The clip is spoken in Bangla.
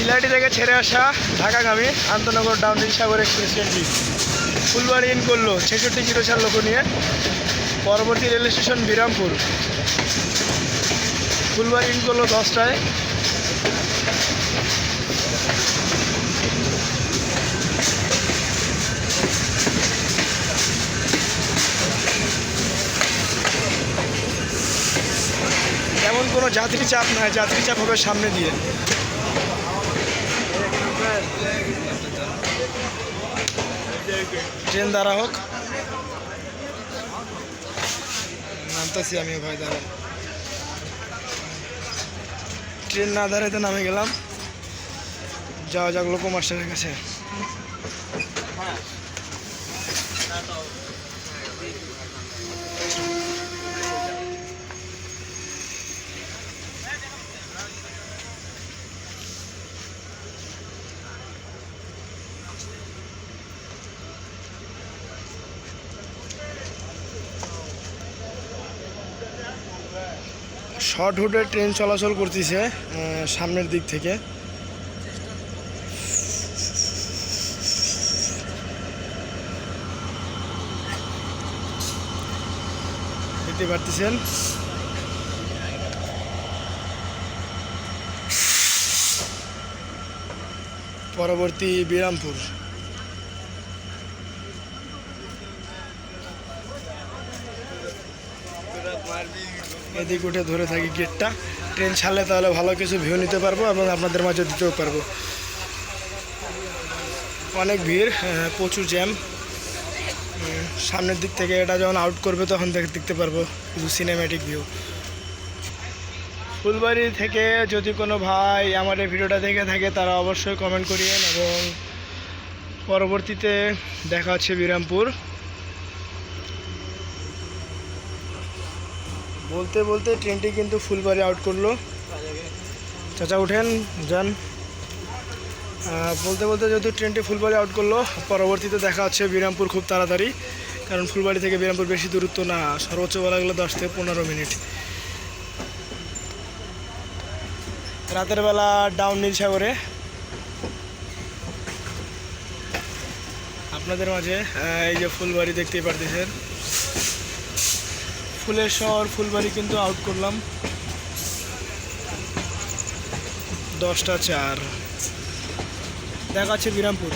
চিলাহাটি থেকে ছেড়ে আসা ঢাকাগামী আন্তনগর ডাউনহিল সাগর এক্সপ্রেস ট্রেনটি ফুলবাড়ি ইন করল ছেষট্টি জিরো চার লোক নিয়ে। পরবর্তী rail station Birampur. Phulbari in করল দশটায়। তেমন কোনো যাত্রী চাপ নয় যাত্রী চাপ হবে সামনে দিয়ে। ট্রেন দ্বারা হোক। নামতেছি আমি ভাই দ্বারা ট্রেন না দাঁড়াইতে নামে গেলাম। যাওয়া যাক লোকো মাস্টারের কাছে। শর্ট রুটে ট্রেন চলাচল করতেছে সামনের দিক থেকে। দেখতে পারতেছেন? পরবর্তী বিরামপুর। এদিক উঠে ধরে থাকি গেটটা ট্রেন ছাড়লে তাহলে ভালো কিছু ভিউ নিতে পারব এবং আপনাদের মাঝে দিতেও পারব। অনেক ভিড় প্রচুর জ্যাম সামনের দিক থেকে এটা যখন আউট করবে তখন দেখ- দেখতে পারব কিছু সিনেম্যাটিক ভিউ ফুলবাড়ি থেকে যদি কোনো ভাই আমার এই ভিডিওটা দেখে থাকে, তারা অবশ্যই কমেন্ট করিয়েন এবং পরবর্তীতে দেখা হচ্ছে বিরামপুর। বলতে বলতে ট্রেনটি কিন্তু ফুলবাড়ি আউট করল। চাচা উঠেন, যান। বলতে বলতে যেহেতু ট্রেনটি ফুলবাড়ি আউট করল, পরবর্তীতে দেখা হচ্ছে বিরামপুর খুব তাড়াতাড়ি, কারণ ফুলবাড়ি থেকে বিরামপুর বেশি দূরত্ব না সর্বোচ্চ বলা গেলো দশ থেকে পনেরো মিনিট। রাতের বেলা ডাউন নীল সাগরে আপনাদের মাঝে এই যে ফুলবাড়ি দেখতেই পারতেছেন। ফুলের শহর ফুলবাড়ি কিন্তু আউট করলাম। দশটা চার। দেখাচ্ছে বিরামপুর।